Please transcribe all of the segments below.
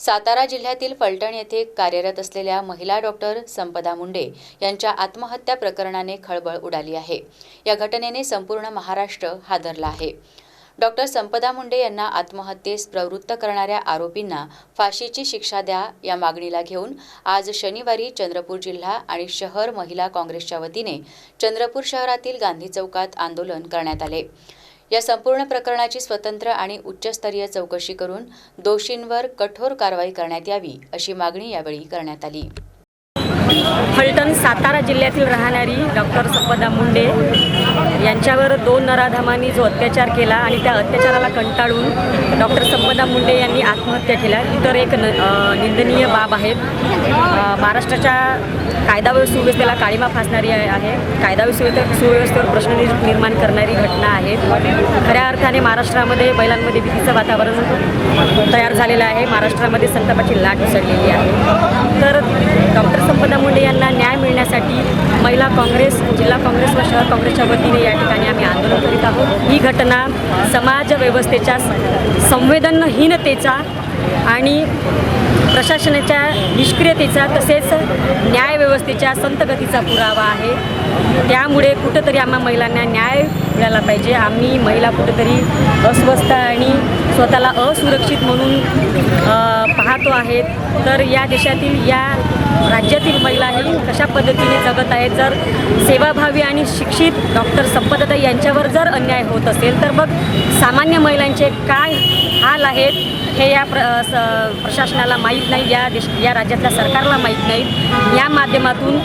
सातारा जिल्ह्यातील फलटण येथे कार्यरत असलेल्या महिला डॉक्टर संपदा मुंडे यांच्या आत्महत्या प्रकरणाने खळबळ उडाली आहे. या घटनेने संपूर्ण महाराष्ट्र हादरला आहे. डॉक्टर संपदा मुंडे यांना आत्महत्येस प्रवृत्त करणाऱ्या आरोपींना फाशीची शिक्षा द्या या मागणीला घेऊन आज शनिवारी चंद्रपूर जिल्हा आणि शहर महिला काँग्रेसच्या वतीने चंद्रपूर शहरातील गांधी चौकात आंदोलन करण्यात आले. या संपूर्ण प्रकरणाची स्वतंत्र आणि उच्चस्तरीय चौकशी करून दोषींवर कठोर कारवाई करण्यात यावी अशी मागणी यावेळी करण्यात आली. फलटण सातारा जिल्ह्यातील राहणारी डॉक्टर संपदा मुंडे त्यांच्यावर दोन नराधमांनी जो अत्याचार केला आणि त्या अत्याचाराला कंटाळून डॉक्टर संपदा मुंडे यांनी आत्महत्या केल्या. ही तर एक न निंदनीय बाब आहे महाराष्ट्राच्या कायदा व सुव्यवस्थेला काळीमा फासणारी आहे. कायदा व सुव्यवस्थे सुव्यवस्थेवर प्रश्न निर्माण करणारी घटना आहे. खऱ्या अर्थाने महाराष्ट्रामध्ये बैलांमध्ये भीतीचं वातावरण तयार झालेलं आहे. महाराष्ट्रामध्ये संतापाची लाट उसळलेली आहे. तर डॉक्टर संपदा करण्यासाठी महिला काँग्रेस जिल्हा काँग्रेस व शहर काँग्रेसच्या वतीने या ठिकाणी आम्ही आंदोलन करीत आहोत. ही घटना समाज व्यवस्थेच्या संवेदनहीनतेचा आणि प्रशासनाच्या निष्क्रियतेचा तसेच न्यायव्यवस्थेच्या संतगतीचा पुरावा आहे. त्यामुळे कुठंतरी आम्हा महिलांना न्याय मिळाला पाहिजे. आम्ही महिला कुठंतरी अस्वस्थ आणि स्वतःला असुरक्षित म्हणून पाहतो आहेत तर या देशातील या राज्यातील महिलाही कशा पद्धतीने जगत आहेत? जर सेवाभावी आणि शिक्षित डॉक्टर संपदाता यांच्यावर जर अन्याय होत असेल तर मग सामान्य महिलांचे काय हाल आहेत हे या प्र स- प्रशासनाला माहीत नाही या देश या राज्यातल्या सरकारला माहीत नाही. या माध्यमातून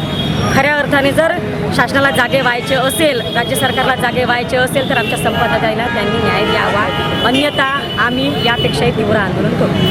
खऱ्या अर्थाने जर शासनाला जागे व्हायचे असेल राज्य सरकारला जागे व्हायचे असेल तर आमच्या संपदाताईला त्यांनी न्याय द्यावा. अन्यथा आम्ही यापेक्षाही तीव्र आंदोलन करू.